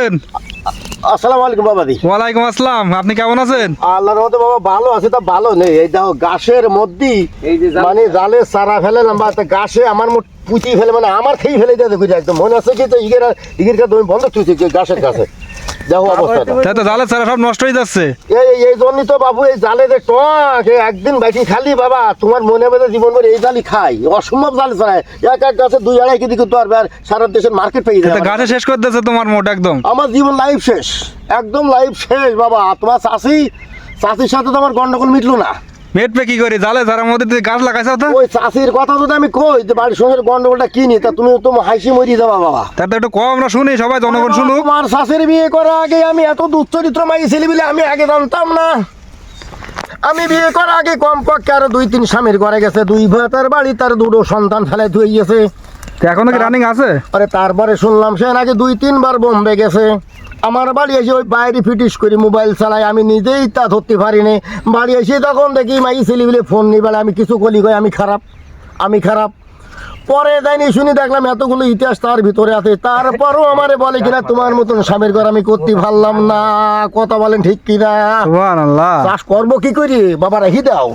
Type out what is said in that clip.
আছেন? আসসালামু আলাইকুম বাবাদি ওয়ালাইকুম আসসালাম। আপনি কেমন আছেন? আল্লাহর মতো বাবা ভালো আছে তা ভালো নেই। এই দেখো গাছের মধ্যে মানে জালে চারা ফেলে না বা গাছে আমার মোট ফেলে মানে আমার খেয়ে ফেলে দেয় দেখো একদম। মনে আছে কি তো ইগের ইগের কাছে বন্ধ গাছের কাছে? দেখো অবস্থাটা তাই তো জালের ছাড়া সব নষ্ট হয়ে যাচ্ছে। এই এই- এই জন্যই তো বাবু এই জালে যে টক একদিন বাইটি খালি বাবা তোমার মনে বেঁধে জীবন ভরে এই জালি খাই। অসম্ভব জাল ছাড়ায় এক এক গাছে দুই আড়াই কেজি করতে পারবে আর সারা দেশের মার্কেট পেয়ে তা যাবে গাছে শেষ করে দিচ্ছে তোমার মোট একদম। আমার জীবন লাইফ শেষ। একদম লাইফ শেষ বাবা। তোমার চাষি চাষির সাথে তো আমার গন্ডগোল মিটলো না। মেট পে কি করি? জালে ছাড়ার মধ্যে তুই গাছ লাগাইছো তো? ওই চাষির কথা যদি আমি কই যে বাড়ির সঙ্গে গন্ডগোলটা কিনি তা তুমি তো হাসি মরি যাবা বাবা। তাতে একটু কম আমরা শুনি সবাই জনগণ শুনুক। তোমার শাশুড়ি বিয়ে করার আগে আমি এত দুশ্চরিত্র মাই ছেলে বলে আমি আগে জানতাম না। আমি বিয়ে করার আগে কমপক্ষে আরও দুই তিন স্বামীর ঘরে গেছে দুই ভাতার বাড়ি তার দুটো সন্তান ফেলে ধুয়ে গেছে। তো এখনও কি রানিং আছে? আরে তারপরে শুনলাম সে নাকি দুই তিনবার বোম্বে গেছে। আমার বাড়ি এসে ওই বাইরে ফিটিস করি মোবাইল চালাই আমি নিজেই তা ধরতে পারিনি। বাড়ি এসে তখন দেখি মাই ছেলে বলে ফোন নিবেন আমি কিছু কলি কই আমি খারাপ আমি খারাপ। পরে যাইনি শুনি দেখলাম এতগুলো ইতিহাস তার ভিতরে আছে। তারপরও আমারে বলে কিনা তোমার মতন স্বামীর ঘর আমি করতে পারলাম না। কথা বলেন ঠিক কিনা? চাষ করব কি করি? বাবা রেখে দাও।